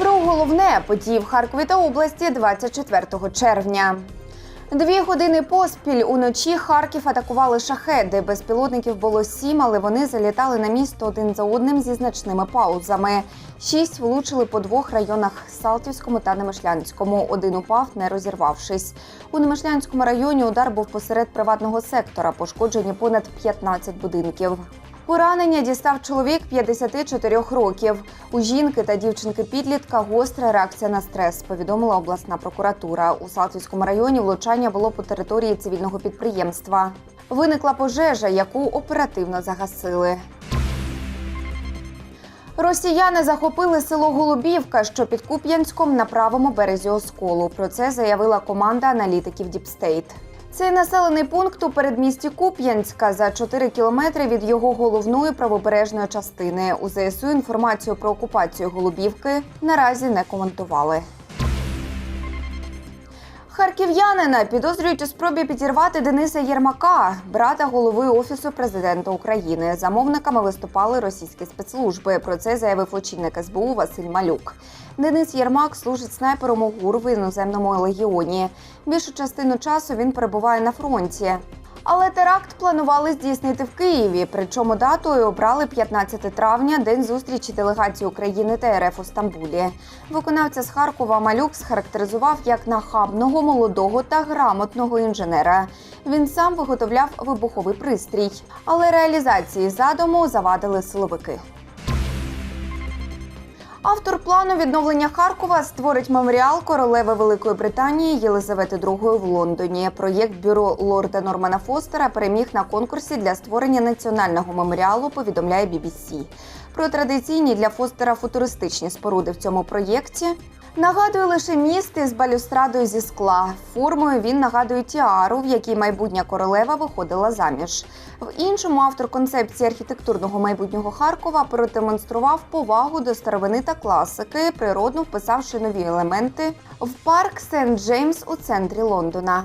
Про головне події в Харкові та області 24 червня. Дві години поспіль уночі Харків атакували шахеди. Безпілотників було сім, але вони залітали на місто один за одним зі значними паузами. Шість влучили по двох районах Салтівському та Немишлянському. Один упав, не розірвавшись. У Немишлянському районі удар був посеред приватного сектора. Пошкоджені понад 15 будинків. Поранення дістав чоловік 54 років. У жінки та дівчинки підлітка гостра реакція на стрес, повідомила обласна прокуратура. У Салтівському районі влучання було по території цивільного підприємства. Виникла пожежа, яку оперативно загасили. Росіяни захопили село Голубівка, що під Куп'янськом на правому березі Осколу. Про це заявила команда аналітиків Діпстейт. Цей населений пункт у передмісті Куп'янська за 4 кілометри від його головної правобережної частини. У ЗСУ інформацію про окупацію Голубівки наразі не коментували. Харків'янина підозрюють у спробі підірвати Дениса Єрмака, брата голови офісу президента України. Замовниками виступали російські спецслужби. Про це заявив очільник СБУ Василь Малюк. Денис Єрмак служить снайпером у ГУР в іноземному легіоні. Більшу частину часу він перебуває на фронті. Але теракт планували здійснити в Києві. Причому датою обрали 15 травня, день зустрічі делегації України та РФ у Стамбулі. Виконавця з Харкова Малюк схарактеризував як нахабного, молодого та грамотного інженера. Він сам виготовляв вибуховий пристрій, але реалізації задуму завадили силовики. Автор плану відновлення Харкова створить меморіал королеви Великої Британії Єлизавети II в Лондоні. Проєкт бюро лорда Нормана Фостера переміг на конкурсі для створення національного меморіалу. Повідомляє BBC. Про традиційні для Фостера футуристичні споруди в цьому проєкті. Нагадує лише міст із балюстрадою зі скла. Формою він нагадує тіару, в якій майбутня королева виходила заміж. В іншому автор концепції архітектурного майбутнього Харкова продемонстрував повагу до старовини та класики, природно вписавши нові елементи в парк Сент Джеймс у центрі Лондона.